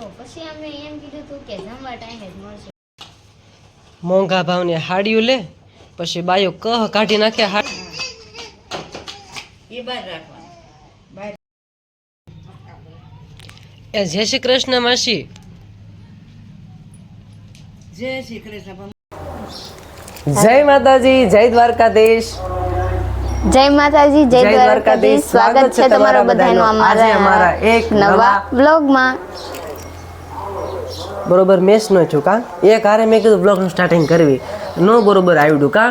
તો પછી અમે એમ કીધું હતું કે જમવા ટાઈમે જ મળશે. મોંઘા ભાવની હાડિયું લે પછી બાયો કહ કાઢી નાખે હા. એ બહાર રાખવાનું. એ જય શ્રી કૃષ્ણ માસી. જય શ્રી કૃષ્ણ જય માતાજી જય દ્વારકાધીશ. જય માતાજી જય દ્વારકાધીશ. સ્વાગત છે તમારા બધાનું. અમારા અમારા એક નવા નવા બ્લોગમાં બરોબર મેસ નો છું કા? એ હારે મેં કીધું બ્લોગનું સ્ટાર્ટિંગ કરવી. નો બરોબર આવડ્યું કા?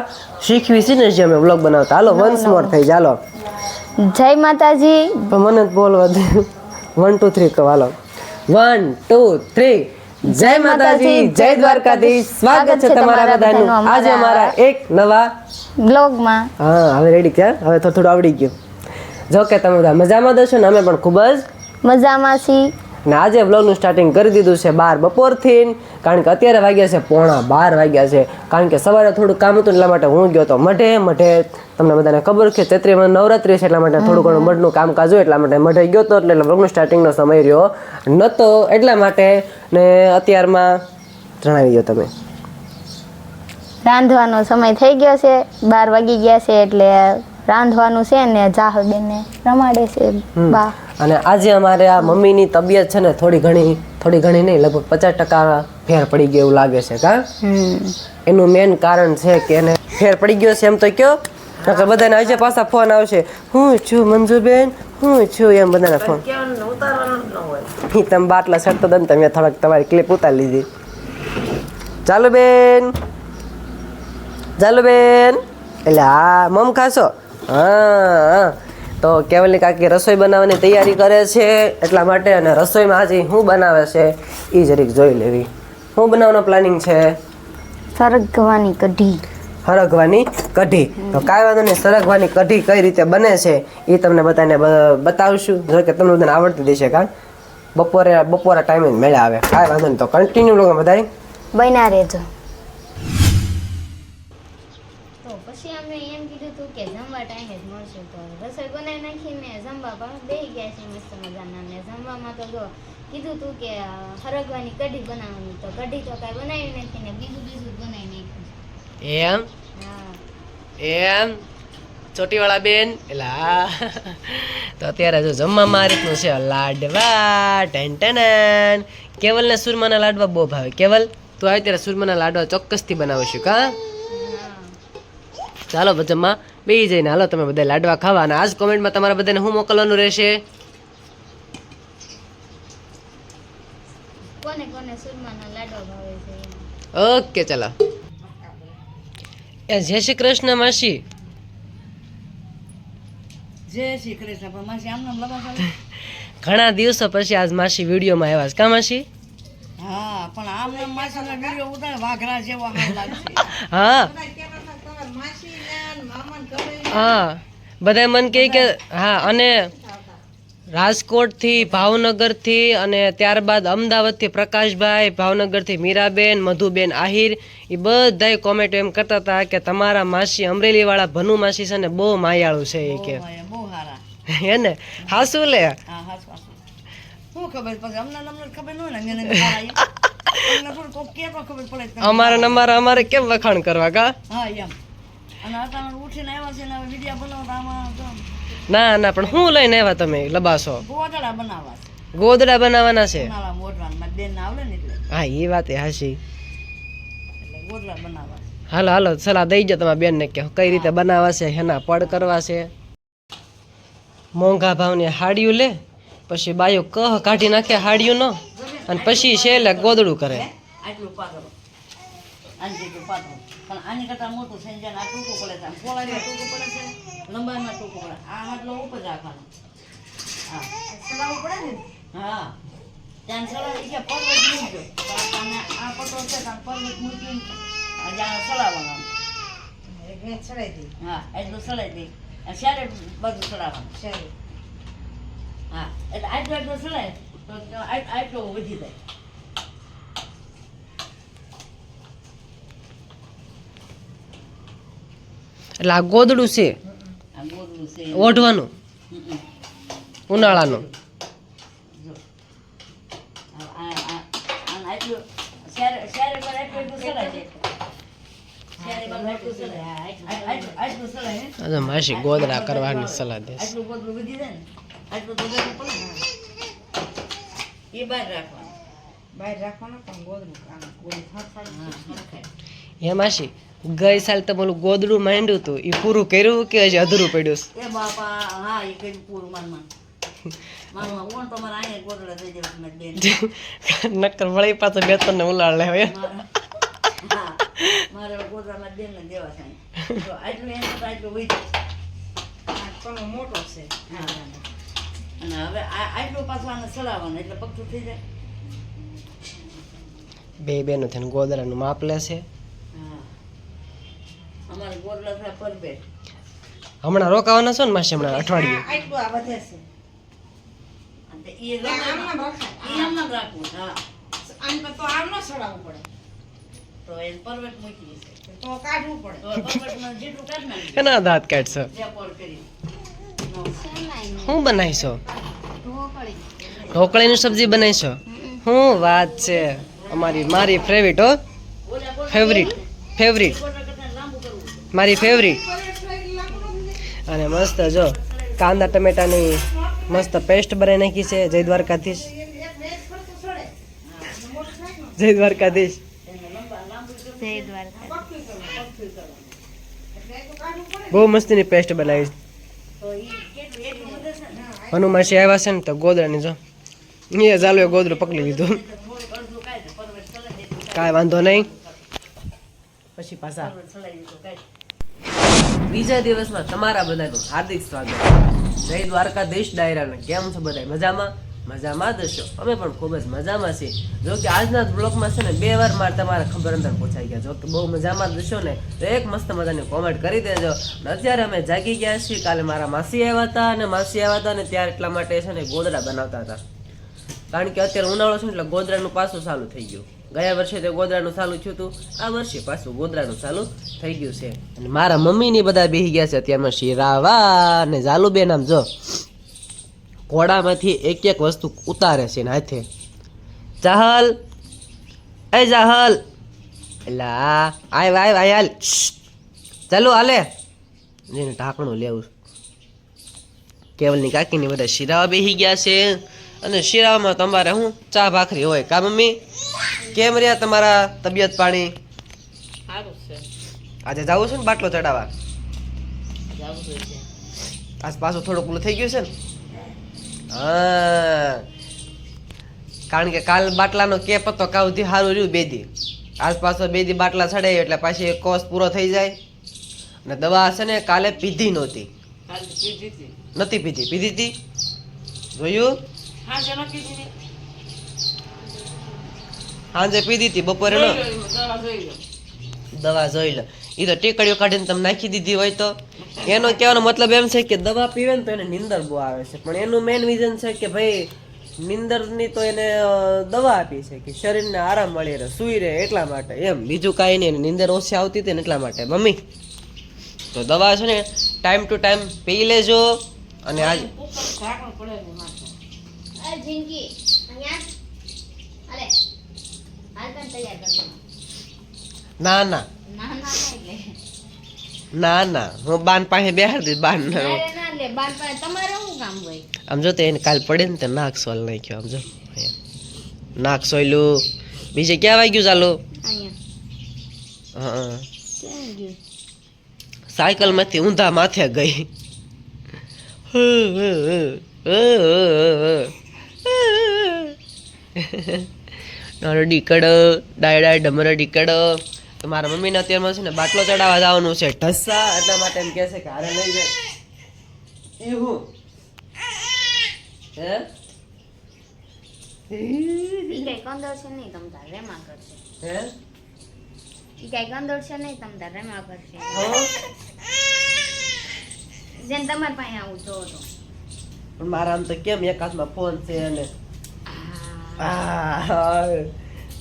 શીખવી છે ને જે અમે બ્લોગ બનાવતા. હાલો વન્સ મોર થઈ ચાલો જય માતાજી. મને જ બોલવા દે. વન ટુ થ્રી કહો હાલો. વન ટુ થ્રી જય માતાજી જય દ્વારકાધીશ. સ્વાગત છે તમારા બધાનું. આજે અમારા એક નવા બ્લોગમાં હા હવે રેડી ક્યાં હવે થોડું થોડું આવડી ગયું. જો કે તમે બધા મજામાં દો છો ને? અમે પણ ખૂબ જ મજામાં છીએ. ને આજે બ્લોગનું સ્ટાર્ટિંગ કરી દીધું છે બાર બપોરથી કારણ કે અત્યારે વાગ્યા છે પોણા બાર વાગ્યા છે. કારણ કે સવારે થોડું કામ હતું એટલા માટે હું ગયો તો મઢે મઢે તમને બધાને ખબર છે ચૈત્રીમાં નવરાત્રી છે એટલા માટે થોડું ઘણું મઢનું કામકાજ હોય એટલા માટે મઢે ગયો તો એટલે બ્લોગનું સ્ટાર્ટિંગનો સમય રહ્યો નહોતો એટલા માટે ને અત્યારમાં જણાવી દો તમે. રાંધવાનો સમય થઈ ગયો છે બાર વાગી ગયા છે એટલે રાંધવાનું છે ને જાહબેનને રમાડે છે બા. અને આજે અમારે આ મમ્મીની તબિયત છે ને થોડી ઘણી થોડી ઘણી નહીં લગભગ પચાસ ટકા ફેર પડી ગયો એવું લાગે છે કા? એનું મેન કારણ છે કે એને ફેર પડી ગયો છે એમ તો કયો? નકર બધાને આજે પાછા ફોન આવશે. હું છું મંજુબેન હું છું એમ બધાના ફોન. ઈ તમે બાટલા સડતો દન તમે થોડાક તમારી ક્લિપ ઉતારી લીધી. ચાલો બેન. ચાલો બેન. એટલે હા મમ ખાશો? હા હા. તો કેવલની કાકી રસોઈ બનાવવાની તૈયારી કરે છે એટલા માટે અને રસોઈમાં આજે શું બનાવે છે એ જરીક જોઈ લેવી. શું બનાવવાનો પ્લાનિંગ છે? સરગવાની કઢી. સરગવાની કઢી. તો કાંઈ વાંધો નહીં સરગવાની કઢી કઈ રીતે બને છે એ તમને બધાને બતાવશું. જો કે તમને બધાને આવડતી દેશે કા? બપોરે બપોરા ટાઈમે મેળા આવે. કાંઈ વાંધો નહીં તો કન્ટિન્યુ લોકો બધાય. બન્યા રહેજો. એમ કીધું હતું કે જમવા ટાઈમે જ મળશે તો રસોઈ બનાવી નાખીને જમવા પણ બેસી ગયા છે મસ્ત મજાના ને જમવામાં તો જો કીધું હતું કે હરગવાની કઢી બનાવવાની તો કઢી તો કાંઈ બનાવી નાખી ને બીજું બીજું બનાવી નાખ્યું એમ? એમ? ચોટીવાળા બેન? એલા. તો અત્યારે જો જમવામાં આ રીતનું છે લાડવા ટેન ટેન કેવલને સુરમાના લાડવા બહુ ભાવે. કેવલ? તું આવી ત્યારે સુરમાના લાડવા ચોક્કસથી બનાવીશું કા? ચાલો જમવા બે જઈને હાલો તમે બધા લાડવા ખાવા અને આજ કોમેન્ટમાં તમારા બધાને શું મોકલવાનું રહેશે? કોને કોને સુરમાના લાડવા ભાવે છે એમ. ઓકે ચાલો. એ જય શ્રી કૃષ્ણ માસી. જય શ્રી કૃષ્ણ પણ માસી આમ નામ લગા ઘણા દિવસો પછી આજ માસી વિડીયોમાં આવ્યા છે. કા માસી? હા પણ આમ નામ માસીનો વીડિયો ઉતાર વાઘરા જેવો હા. હા. બધા મને કહે કે હા અને રાજકોટથી ભાવનગરથી અને ત્યારબાદ અમદાવાદથી પ્રકાશભાઈ ભાવનગરથી મીરાબેન મધુબેન આહિર એ બધાય કોમેન્ટ એમ કરતા હતા કે તમારા માસી અમરેલીવાળા ભનુ માસી છે ને બહુ માયાળું છે એ કે. હે ને? હાસુ લે. અમારે અમારે કેમ વખાણ કરવા કા? હા એમ. ને ના પણ શું લઈને આવ્યા તમે લબાસો? ગોદડા બનાવવા છે. ગોદડા બનાવવાના છે? એટલે. હા એ વાત એ હાશી એટલે છે. હાલો હાલો સલાહ દઈ જાઓ તમારા બેનને કે કઈ રીતે બનાવવા છે હેના પડ કરવા છે. મોંઘા ભાવની હાડિયું લે પછી બાયો કહ કાઢી નાખે હાડિયું નો અને પછી છેલ્લે ગોદડું કરે. આટલું પાતળું આટલું પાતળું પણ આની કરતાં મોટું સેન્જન આ ટૂંકું પડે છે પોલાડીમાં ટૂંકું પડે છે લંબાઈમાં ટૂંકું પડે. આ આટલો ઉપર રાખવાનો. હા. સડાવવું પડે ને? હા. ત્યાં સડાવી કે પર્વત મૂકજો. આ પટો છે ત્યાં પર્વત મૂકીને જ્યાં સડાવવાનું આમ. હા એટલું સડાઈ દઈ ત્યારે બધું સડાવવાનું હા એટલે આટલું આટલું સડાય તો આટ- આટલો વધી જાય એટલે આ ગોદડું છે આ ગોદડું છે ઓઢવાનું હમ, હમ. ઉનાળાનું જો આ- આ એટલું શહેર શહેર પર એટલું એટલું સલાહ છે શહેર પર એટલું સલાહ આ- ગોદડું છે. ઓઢવાનું. ઉનાળાનું. માસી ગોદડા કરવાની સલાહ દે ગોદડું એ બહાર રાખવાનું. બહાર રાખવાનું પણ ફરફર હા માસી ગઈ સાલ તમે ઓલું ગોદડું માંડ્યું હતું એ પૂરું કર્યું કે હજી અધૂરું પડ્યું છે? એ બાપા હા એ કઈ પૂરું માનમાં માનમાં કોણ તમારે અહીંયા ગોદડા થઈ જાય મેં નક્કર વળી પાછો બે ત્રણ ઉલાળ લે હવે મારે ગોદડામાં બેન ને દેવા થાય તો આટલું એમ તો આટલું વહી જાય મોટો છે. અને હવે આ આટલું પાછું આને સડાવવાનું એટલે પગથું થઈ જાય. બે બેનો થઈને ગોદડાનું માપ લે છે. હા અમારે પર હમણાં રોકાવાના છો ને માસી હમણાં અઠવાડિયું? આટલું આ વધે છે. અને એ આમ રમવામાં- એ આમ આમ રાખવું હા. આમ તો તો આમ ન સડાવવું પડે. તો એને પરવેટ મૂકી છે. તો કાઢવું પડે. તો પરવેટમાં જેટલું કાઢી એના દાંત કાઢશો. શું બનાવીશો? ઢોકળી. ઢોકળીની સબ્જી બનાવીશો? શું વાત છે. અમારી મારી ફેવરિટ હો. ફેવરિટ ફેવરિટ ગોદડા કરતાં લાંબુ કરવું મારી ફેવરિટ અને મસ્ત જો કાંદા ટમેટાની મસ્ત પેસ્ટ બનાવી નાખી છે જય દ્વારકાધીશ. જય દ્વારકાધીશ. જય દ્વારકા બહુ મસ્તીની પેસ્ટ બનાવી હનુમાસી આવ્યા છે ને તો ગોદડાની જો. એ ચાલુ એ ગોદડું પકડી લીધું. કાંઈ વાંધો નહીં. પછી પાછા. બીજા દિવસમાં તમારા બધાનું હાર્દિક સ્વાગત. જય દ્વારકાધીશ ડાયરાને. કેમ છો બધા મજામાં? મજામાં દશો અમે પણ ખૂબ જ મજામાં છીએ. જો કે આજના બ્લોગમાં છે ને, બે વાર મારે તમારા ખબર અંદર પહોંચાઈ ગયા જો કે બહુ મજામાં દશો ને, તો એક મસ્ત મજાની કોમેન્ટ કરી દેજો. અત્યારે અમે જાગી ગયા છીએ. કાલે મારા માસી આવ્યા હતા અને માસી આવ્યા હતા ને ત્યારે એટલા માટે છે ને ગોદડા બનાવતા હતા. કારણ કે અત્યારે ઉનાળો છે એટલે ગોદરાનું પાછું ચાલુ થઈ ગયું. ગયા વર્ષે તે ગોદરાનું ચાલુ થયું હતું. આ વર્ષે પાછું ગોદરાનું ચાલુ થઈ ગયું છે. અને મારા મમ્મી ની બધા બેહી ગયા છે. અત્યારમાં શિરાવા અને ઝાલુબેન આમ જો ઘોડામાંથી એક એક વસ્તુ ઉતારે છે ને હાથે. ચાહલ એ ચાહલ એટલે આ આય વાય આય હાલ ચાલો હાલે. જેને ઢાંકણું લેવું. કેવલની કાકીની બધા શિરાવા બેહી ગયા છે. અને શિરામાં તમારે શું ચા ભાખરી હોય કા મમ્મી? કેમ રહ્યા તમારા તબિયત પાણી? સારું છે. આજે જવું છે ને બાટલો ચડાવવા? જવું જોઈએ છે. આજ પાછું થોડુંક ઓલું થઈ ગયું છે ને? હા. કારણ કે કાલ બાટલાનો કેપ હતો કાવથી સારું રહ્યું બે દી. આજ પાછો બે દી બાટલા ચડે એટલે પાછી કોર્સ પૂરો થઈ જાય. અને દવા છે ને કાલે પીધી નહોતી. નથી પીધી. પીધી હતી? જોયું? સાંજે પીધી હતી બપોરે ન. દવા જોઈ લો. દવા જોઈ લો. એ તો ટીકડીઓ કાઢીને તમે નાખી દીધી હોય તો. એનો કહેવાનો મતલબ એમ છે કે દવા પીવે ને તો એને નિંદર બહુ આવે છે. પણ એનું મેઇન વિઝન છે કે ભાઈ નિંદરની તો એને દવા આપી છે કે શરીરને આરામ મળી રહે સૂઈ રહે એટલા માટે. એમ બીજું કાંઈ નહીં નિંદર ઓછી આવતી હતી ને એટલા માટે. મમ્મી તો દવા છે ને ટાઈમ ટુ ટાઈમ પી લેજો. અને આજ માથે આ જિંદગી. અહીંયા. અરે હાલ તને તૈયાર કરી ના ના. ના ના ના ના ના. હું બાન પાસે બેહાર દઈશ બાન અરે ના. લે બાન પાસે તમારે શું કામ હોય? આમ જો તે એને કાલ પડે ને તો નાક સોલ નાખ્યો આમ જો. નાક સોયલું. બીજે ક્યાં વાગ્યું ચાલો? હા. ક્યાં ગયું? સાયકલમાંથી ઊંધા માથે ગઈ. નાનો ડીકડ ડાય ડાય ડમરો ડીકડ. તો મારા મમ્મીને અત્યારમાં છે ને બાટલો ચડાવવા જવાનું છે. ઢસા એટલા માટે એમ કહે છે કે હારે લઈ જાય. એ હું? હે? ઈ કઈ છે નહીં તમ તાર રેમા કરશે. હે? ઈ કઈ કંદોળ છે નહીં તમ તાર રેમા કરશે. જેમ તમાર પાસે આવું જો તો. પણ મારા આમ તો કેમ એક હાથમાં ફોન છે અને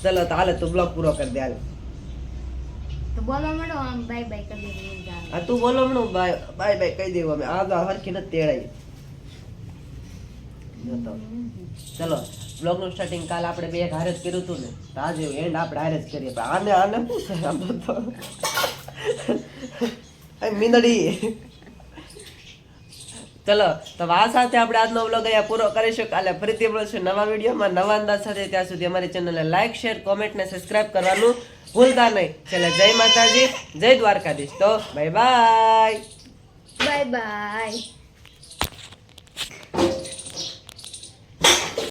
ચલો તો હાલે તું બ્લોગ પૂરો કરી દે હાલ. તો બોલો મળો આમ બાય બાય કરી દે આ તું બોલો હમણાં બાય બાય બાય કહી દેવું અમે. આ તો હરખી નથી તેડાઈ. ચલો બ્લોગનું સ્ટાર્ટિંગ કાલ આપણે બે હારે જ કર્યું હતું ને તો આજે એન્ડ આપણે હારે જ કરીએ. પણ આને આને શું છે આમ તો? મીંદડી. ચલો, તો આ સાથે આપણે આજનો વ્લોગ અહીંયા પૂરો કરીશું. કાલે ફરીથી મળશું નવા વિડીયોમાં, નવા અંદાજ સાથે. ત્યાં સુધી અમારી ચેનલને લાઇક શેર કોમેન્ટ ને સબસ્ક્રાઇબ કરવાનું ભૂલતા નહીં. ચલો, જય માતાજી, જય દ્વારકાધીશ. તો બાય બાય બાય બાય